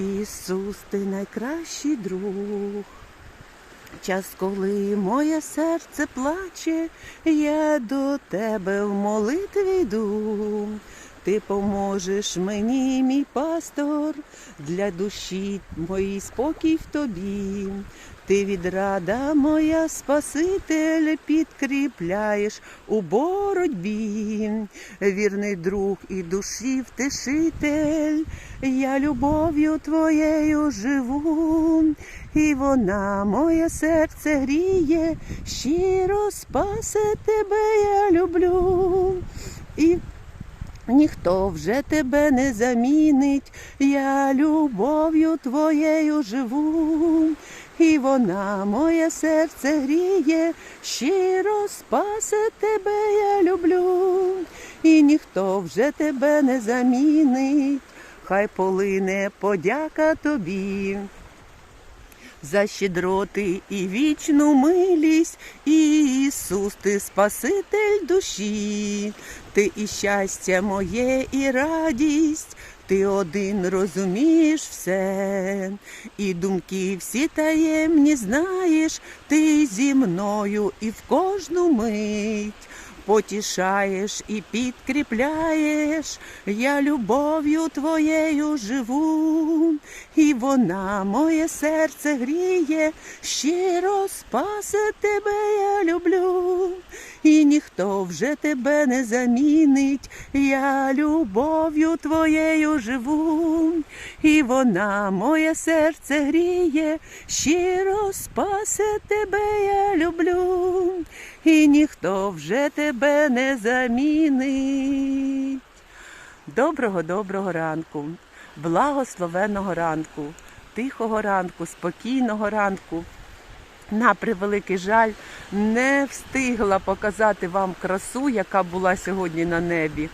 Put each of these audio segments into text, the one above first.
Ісус, ти найкращий друг. Час, коли моє серце плаче, я до тебе в молитві йду. Ти поможеш мені, мій пастор, для душі моїй спокій в тобі. Ти відрада моя Спаситель, підкріпляєш у боротьбі. Вірний друг і душі втешитель, я любов'ю твоєю живу, і вона моє серце гріє, щиро спасе тебе я люблю. І Ніхто вже тебе не замінить, я любов'ю твоєю живу, і вона моє серце гріє, щиро спасе тебе я люблю, і ніхто вже тебе не замінить, хай полине подяка тобі. За щедроти і вічну милість, Ісус, ти Спаситель душі, ти і щастя моє, і радість, ти один розумієш все, і думки всі таємні знаєш, ти зі мною і в кожну мить. Потішаєш і підкріпляєш, я любов'ю твоєю живу, і вона моє серце гріє, щиро спасе тебе я люблю, і ніхто вже тебе не замінить, я любов'ю твоєю живу, і вона моє серце гріє, щиро спасе тебе я люблю, і ніхто вже тебе не замінить. Доброго доброго ранку, благословеного ранку, тихого ранку, спокійного ранку. На превеликий жаль, не встигла показати вам красу, яка була сьогодні на небі.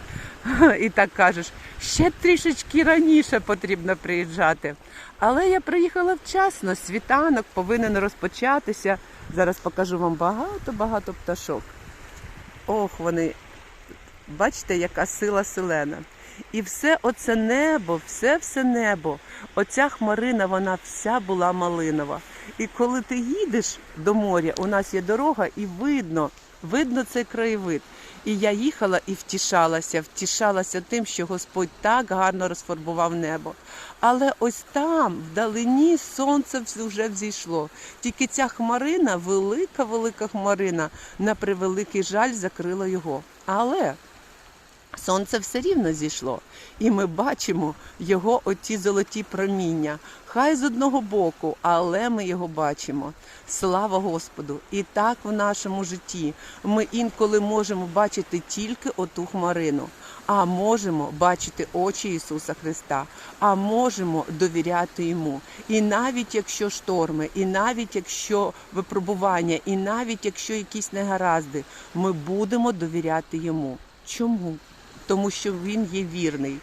І так кажеш, ще трішечки раніше потрібно приїжджати. Але я приїхала вчасно, світанок повинен розпочатися. Зараз покажу вам багато-багато пташок. Ох, вони, бачите, яка сила селена. І все оце небо, все все небо, оця хмарина, вона вся була малинова. І коли ти їдеш до моря, у нас є дорога, і видно, видно цей краєвид. І я їхала і втішалася, втішалася тим, що Господь так гарно розфарбував небо. Але ось там, вдалині, сонце вже взійшло. Тільки ця хмарина, велика, велика хмарина, на превеликий жаль, закрила його. Але Сонце все рівно зійшло, і ми бачимо його оті золоті проміння. Хай з одного боку, але ми його бачимо. Слава Господу! І так в нашому житті ми інколи можемо бачити тільки оту хмарину, а можемо бачити очі Ісуса Христа, а можемо довіряти Йому. І навіть якщо шторми, і навіть якщо випробування, і навіть якщо якісь негаразди, ми будемо довіряти Йому. Чому? Тому що він є вірний,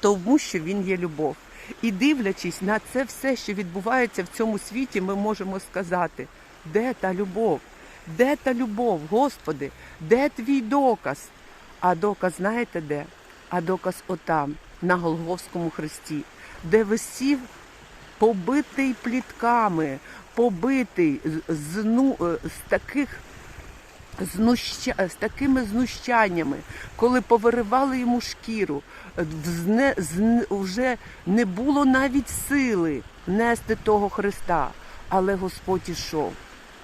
тому що він є любов. І дивлячись на це все, що відбувається в цьому світі, ми можемо сказати, де та любов? Де та любов, Господи, де твій доказ? А доказ знаєте де? А доказ отам, на Голговському хресті, де висів побитий плітками, побитий з, ну, з таких знуща... з такими знущаннями, коли повиривали йому шкіру, взне... з... вже не було навіть сили нести того Христа. Але Господь ішов.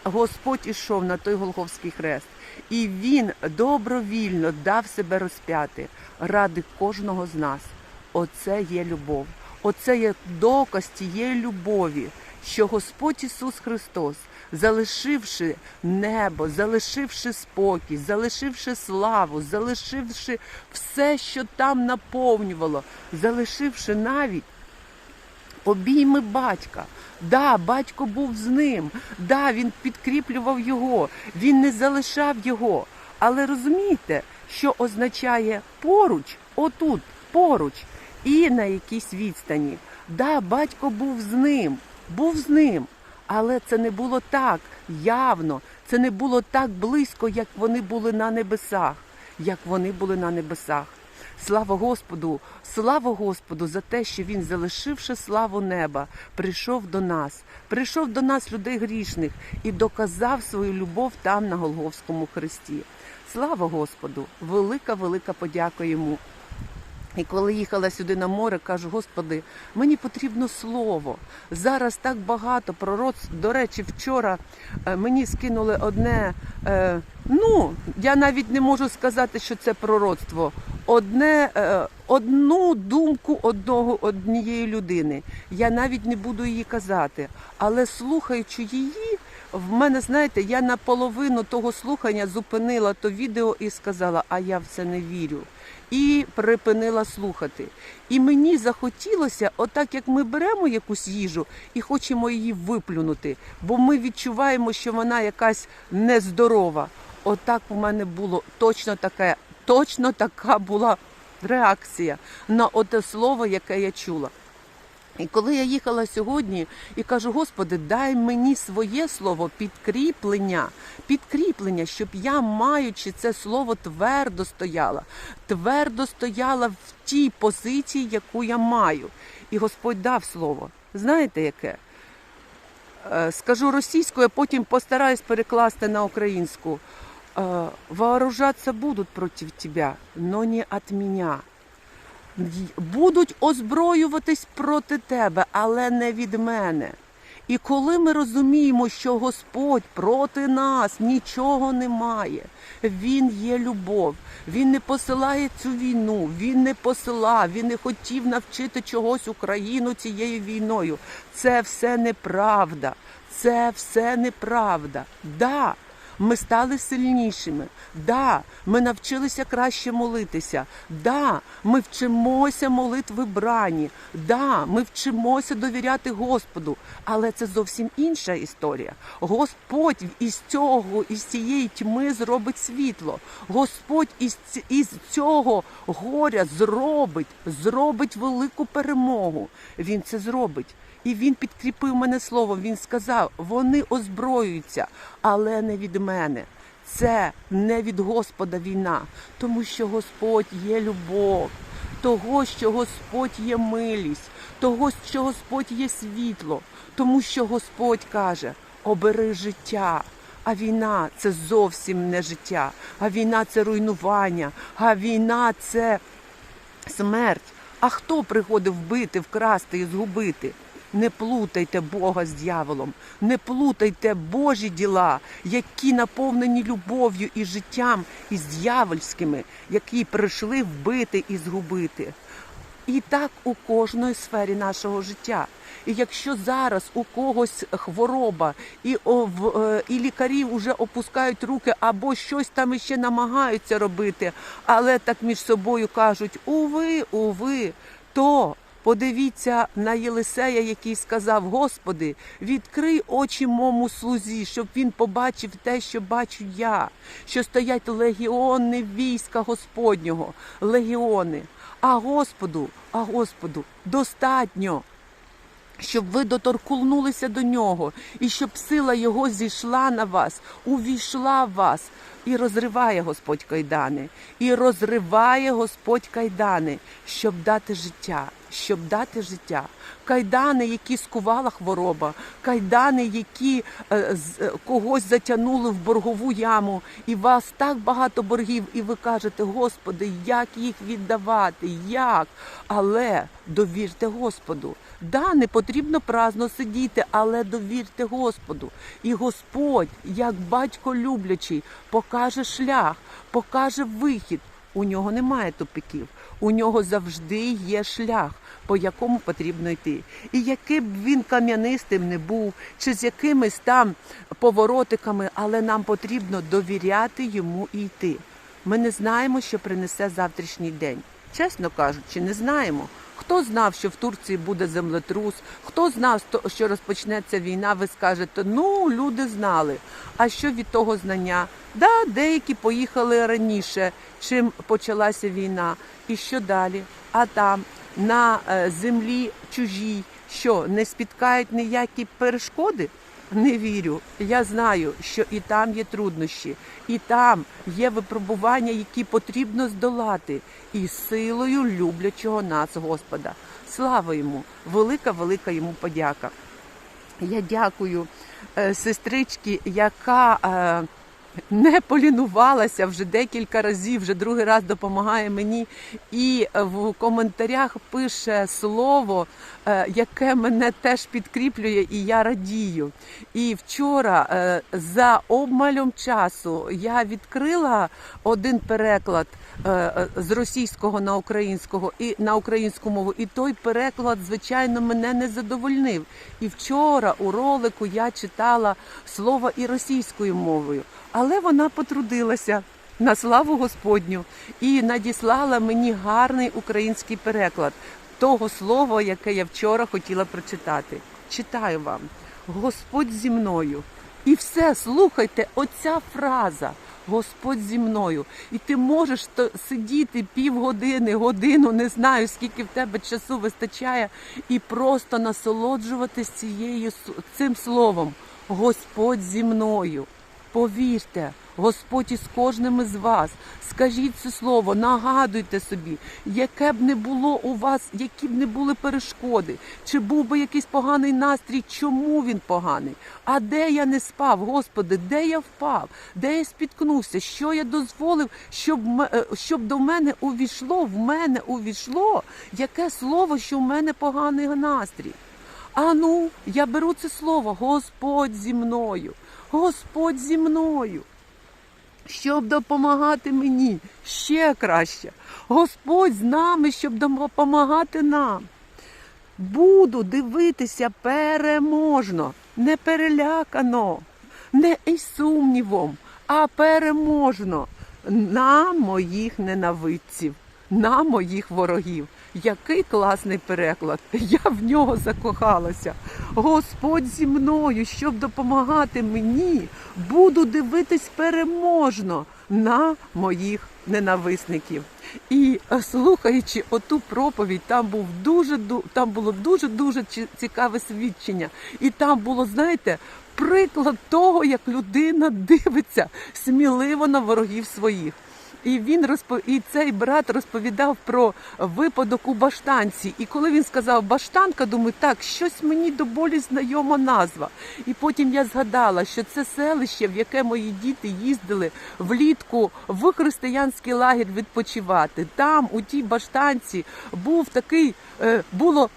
Господь ішов на той Голговський хрест, і Він добровільно дав себе розп'яти ради кожного з нас. Оце є любов. Оце є доказ тієї любові, що Господь Ісус Христос залишивши небо, залишивши спокій, залишивши славу, залишивши все, що там наповнювало, залишивши навіть обійми батька. Да, батько був з ним, да, він підкріплював його, він не залишав його. Але розумієте, що означає поруч, отут, поруч, і на якійсь відстані. Да, батько був з ним, був з ним. Але це не було так явно, це не було так близько, як вони були на небесах, як вони були на небесах. Слава Господу, слава Господу за те, що Він, залишивши славу неба, прийшов до нас, прийшов до нас, людей грішних, і доказав свою любов там на Голговському хресті. Слава Господу! Велика, велика подяка йому. І коли їхала сюди на море, кажу, Господи, мені потрібно слово. Зараз так багато пророцтв. До речі, вчора е, мені скинули одне. е, Ну, я навіть не можу сказати, що це пророцтво. Одне, е, одну думку одного однієї людини. Я навіть не буду її казати. Але слухаючи її, в мене, знаєте, я наполовину того слухання зупинила то відео і сказала, а я в це не вірю. І припинила слухати. І мені захотілося, отак як ми беремо якусь їжу і хочемо її виплюнути, бо ми відчуваємо, що вона якась нездорова. Отак у мене було точно таке, точно така була реакція на оте слово, яке я чула. І коли я їхала сьогодні і кажу, Господи, дай мені своє слово підкріплення, підкріплення, щоб я, маючи це слово, твердо стояла, твердо стояла в тій позиції, яку я маю. І Господь дав слово. Знаєте яке? Е, Скажу російською, а потім постараюсь перекласти на українську. Е, Вооружатися будуть проти тебе, но не від мене будуть озброюватись проти тебе, але не від мене. І коли ми розуміємо, що Господь проти нас нічого не має, Він є любов, Він не посилає цю війну, Він не посилав, Він не хотів навчити чогось Україну цією війною. Це все неправда. Це все неправда. Да, ми стали сильнішими. Да, ми навчилися краще молитися. Да, ми вчимося молитви брані. Да, ми вчимося довіряти Господу. Але це зовсім інша історія. Господь із цього, із цієї тьми зробить світло. Господь із, із цього горя зробить, зробить велику перемогу. Він це зробить. І він підкріпив мене словом. Він сказав: вони озброюються, але не від мене. Це не від Господа війна, тому що Господь є любов, того, що Господь є милість, того, що Господь є світло, тому що Господь каже: обери життя. А війна це зовсім не життя, а війна це руйнування, а війна це смерть. А хто приходив вбити, вкрасти і згубити? Не плутайте Бога з дьяволом, не плутайте Божі діла, які наповнені любов'ю і життям, із дьявольськими, які прийшли вбити і згубити. І так у кожної сфері нашого життя. І якщо зараз у когось хвороба, і, е, і лікарі вже опускають руки або щось там іще намагаються робити, але так між собою кажуть: уви, уви, то подивіться на Єлисея, який сказав: Господи, відкрий очі мому слузі, щоб він побачив те, що бачу я, що стоять легіони війська Господнього, легіони. А Господу, а Господу достатньо щоб ви доторкнулися до нього, і щоб сила його зійшла на вас, увійшла в вас, і розриває Господь кайдани, і розриває Господь кайдани, щоб дати життя, щоб дати життя. Кайдани, які скувала хвороба, кайдани, які е, з- е, когось затягнули в боргову яму, і вас так багато боргів, і ви кажете, Господи, як їх віддавати? Як? Але довірте Господу. Да, не потрібно праздно сидіти, але довірте Господу. І Господь, як батько люблячий, покаже шлях, покаже вихід. У нього немає тупиків, у нього завжди є шлях, по якому потрібно йти. І яким б він кам'янистим не був, чи з якимись там поворотиками, але нам потрібно довіряти йому і йти. Ми не знаємо, що принесе завтрашній день. Чесно кажучи, не знаємо. Хто знав, що в Турції буде землетрус? Хто знав, що розпочнеться війна? Ви скажете, ну люди знали. А що від того знання? Да, деякі поїхали раніше, чим почалася війна. І що далі? А там на е, землі чужій, що не спіткають ніякі перешкоди? Не вірю. Я знаю, що і там є труднощі, і там є випробування, які потрібно здолати, і силою люблячого нас Господа. Слава йому! Велика, велика йому подяка. Я дякую е, сестричці, яка е, не полінувалася вже декілька разів, вже другий раз допомагає мені, і в коментарях пише слово, яке мене теж підкріплює, і я радію. І вчора е, за обмалем часу я відкрила один переклад е, е, з російського на українського і на українську мову. І той переклад, звичайно, мене не задовольнив. І вчора у ролику я читала слово і російською мовою, але вона потрудилася. На славу Господню і надіслала мені гарний український переклад того слова, яке я вчора хотіла прочитати. Читаю вам: Господь зі мною. І все, слухайте, оця фраза. Господь зі мною, і ти можеш сидіти півгодини, годину, не знаю скільки в тебе часу вистачає, і просто насолоджуватись цією цим словом. Господь зі мною. Повірте, Господь із кожним із вас. Скажіть це слово, нагадуйте собі, яке б не було у вас, які б не були перешкоди, чи був би якийсь поганий настрій, чому він поганий? А де я не спав, Господи, де я впав, де я спіткнувся, що я дозволив, щоб, е, щоб до мене увійшло, в мене увійшло, яке слово, що в мене поганий настрій? А ну, я беру це слово, Господь зі мною, Господь зі мною. Щоб допомагати мені ще краще. Господь з нами, щоб допомагати нам. Буду дивитися переможно, не перелякано, не із сумнівом, а переможно на моїх ненавидців, на моїх ворогів. Який класний переклад! Я в нього закохалася. Господь зі мною, щоб допомагати мені, буду дивитись переможно на моїх ненависників. І е, слухаючи оту проповідь, там був дуже там було дуже дуже цікаве свідчення. І там було, знаєте, приклад того, як людина дивиться сміливо на ворогів своїх. І він розпо... і цей брат розповідав про випадок у баштанці. І коли він сказав баштанка, думаю, так, щось мені до болі знайома назва. І потім я згадала, що це селище, в яке мої діти їздили влітку в християнський лагерь відпочивати. Там, у тій баштанці, був такий, е, було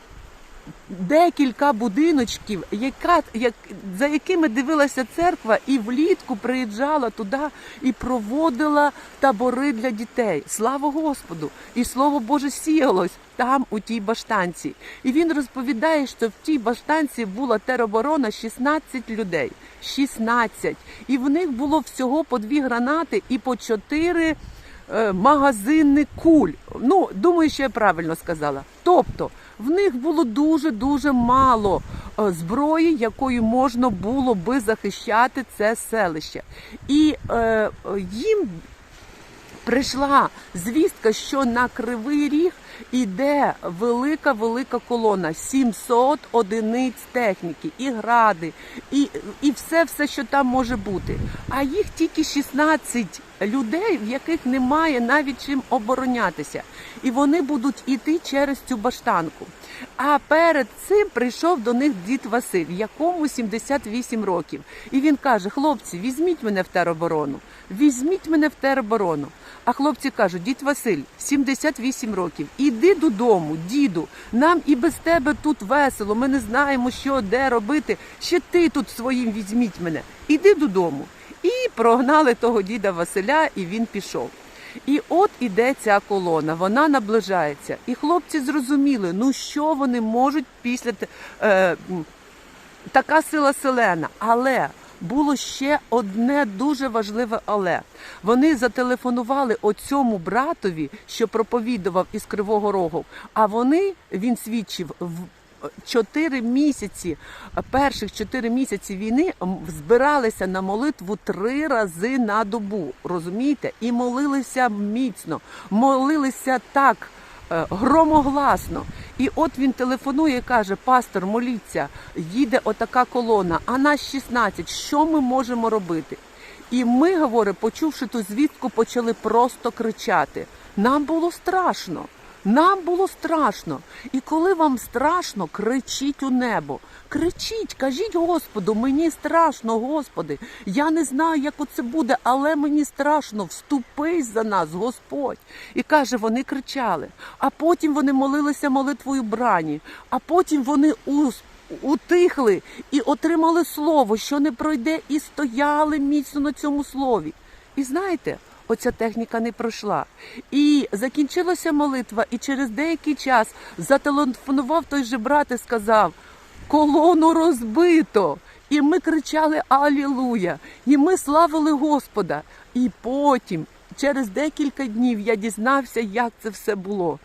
декілька будиночків, яка, як, за якими дивилася церква, і влітку приїжджала туди і проводила табори для дітей. Слава Господу! І слово Боже сіялось там, у тій баштанці. І він розповідає, що в тій баштанці була тероборона 16 людей. 16. І в них було всього по дві гранати і по чотири е, магазини куль. Ну, думаю, що я правильно сказала. Тобто, в них було дуже дуже мало е, зброї, якою можна було би захищати це селище. І е, їм прийшла звістка, що на кривий ріг іде велика велика колона, 700 одиниць техніки, і гради, і, і все, все, що там може бути. А їх тільки 16 людей, в яких немає навіть чим оборонятися. І вони будуть іти через цю баштанку. А перед цим прийшов до них дід Василь, якому 78 років. І він каже: хлопці, візьміть мене в тероборону, візьміть мене в тероборону. А хлопці кажуть, дід Василь, 78 років, іди додому, діду, нам і без тебе тут весело, ми не знаємо, що де робити. Ще ти тут своїм візьміть мене. Іди додому. І прогнали того діда Василя, і він пішов. І от іде ця колона, вона наближається. І хлопці зрозуміли, ну що вони можуть після е, така сила селена. Але було ще одне дуже важливе але. Вони зателефонували оцьому братові, що проповідував із Кривого Рогу. А вони, він свідчив, чотири місяці, перших чотири місяці війни збиралися на молитву три рази на добу. Розумієте? І молилися міцно, молилися так е, громогласно. І от він телефонує і каже: Пастор, моліться, їде отака колона, а нас 16, що ми можемо робити? І ми, говорить, почувши ту звістку, почали просто кричати. Нам було страшно. Нам було страшно. І коли вам страшно, кричіть у небо. Кричіть, кажіть Господу, мені страшно, Господи. Я не знаю, як оце буде, але мені страшно. Вступись за нас, Господь. І каже, вони кричали. А потім вони молилися молитвою брані, а потім вони ус- утихли і отримали слово, що не пройде, і стояли міцно на цьому слові. І знаєте, оця техніка не пройшла. І закінчилася молитва, і через деякий час зателефонував той же брат і сказав: колону розбито. І ми кричали Алілуя! І ми славили Господа. І потім, через декілька днів, я дізнався, як це все було.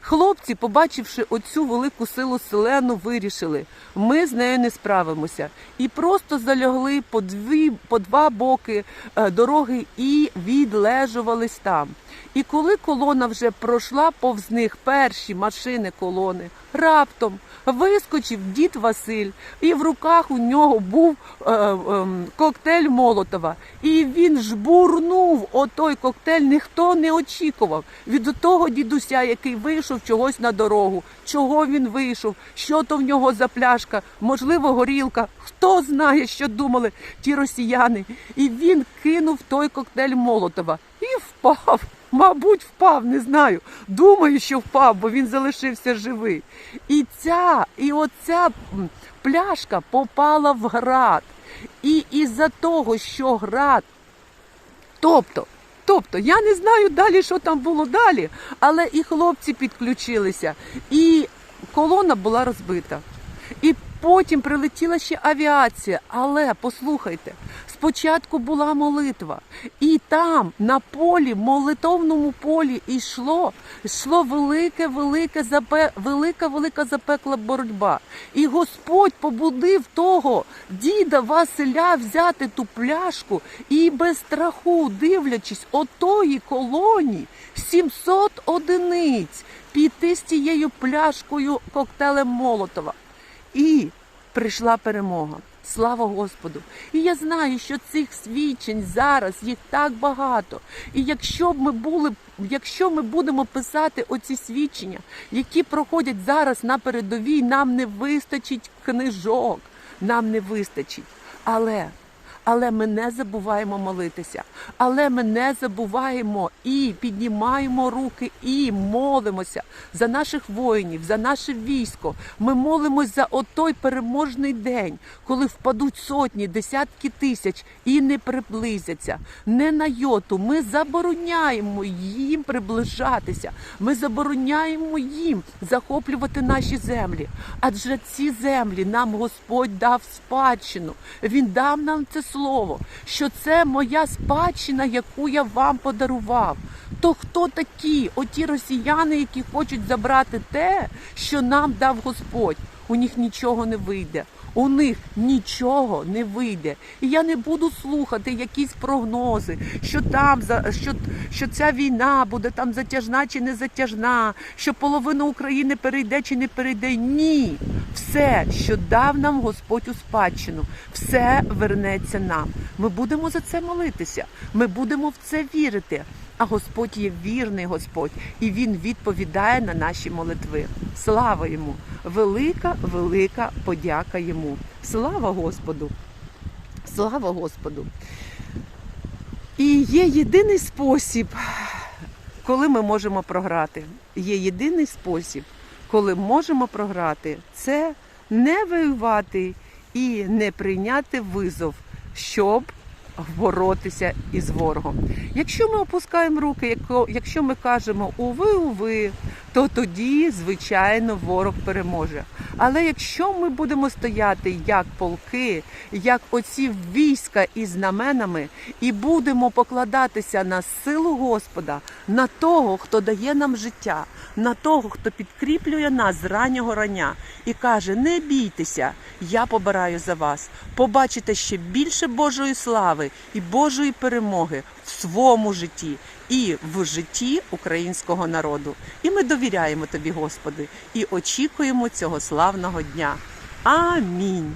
Хлопці, побачивши оцю велику силу селену, вирішили, ми з нею не справимося. І просто залягли по, дві, по два боки е, дороги і відлежувались там. І коли колона вже пройшла повз них перші машини колони, раптом вискочив дід Василь, і в руках у нього був е, е, коктейль Молотова. І він жбурнув отой коктейль, ніхто не очікував від того дідуся, який вийшов чогось на дорогу. Чого він вийшов? Що то в нього за пляшка? Можливо, горілка. Хто знає, що думали ті росіяни? І він кинув той коктейль Молотова і впав. Мабуть, впав, не знаю. Думаю, що впав, бо він залишився живий. І ця, і оця пляшка попала в град. І із-за того, що град Тобто, тобто, я не знаю далі, що там було далі, але і хлопці підключилися, і колона була розбита. І потім прилетіла ще авіація. Але послухайте, спочатку була молитва, і там, на полі, молитовному полі, йшло, йшло велике, велике запе, велика, велика запекла боротьба. І Господь побудив того діда Василя взяти ту пляшку і без страху, дивлячись отої колоні, 700 одиниць піти з тією пляшкою коктейлем Молотова. І прийшла перемога. Слава Господу! І я знаю, що цих свідчень зараз їх так багато. І якщо б ми були, якщо ми будемо писати оці свідчення, які проходять зараз на передовій, нам не вистачить книжок, нам не вистачить. Але але ми не забуваємо молитися, але ми не забуваємо і піднімаємо руки і молимося за наших воїнів, за наше військо. Ми молимось за отой переможний день, коли впадуть сотні, десятки тисяч і не приблизяться. Не на йоту. Ми забороняємо їм приближатися. Ми забороняємо їм захоплювати наші землі. Адже ці землі нам Господь дав спадщину. Він дав нам це слово, що це моя спадщина, яку я вам подарував. То хто такі? Оті росіяни, які хочуть забрати те, що нам дав Господь. У них нічого не вийде. У них нічого не вийде. І я не буду слухати якісь прогнози, що там що, що ця війна буде там затяжна чи не затяжна, що половина України перейде чи не перейде. Ні. Все, що дав нам Господь у спадщину, все вернеться нам. Ми будемо за це молитися. Ми будемо в це вірити. А Господь є вірний Господь, і Він відповідає на наші молитви. Слава йому! Велика, велика подяка йому. Слава Господу! Слава Господу! І є єдиний спосіб, коли ми можемо програти. Є єдиний спосіб, коли можемо програти, це не воювати і не прийняти визов, щоб боротися із ворогом. Якщо ми опускаємо руки, якщо ми кажемо уви, уви, то тоді, звичайно, ворог переможе. Але якщо ми будемо стояти як полки, як оці війська із знаменами, і будемо покладатися на силу Господа, на того, хто дає нам життя, на того, хто підкріплює нас з раннього рання і каже: Не бійтеся, я побираю за вас. Побачите ще більше Божої слави і Божої перемоги в своєму житті і в житті українського народу. І ми довіряємо тобі, Господи, і очікуємо цього славного дня. Амінь.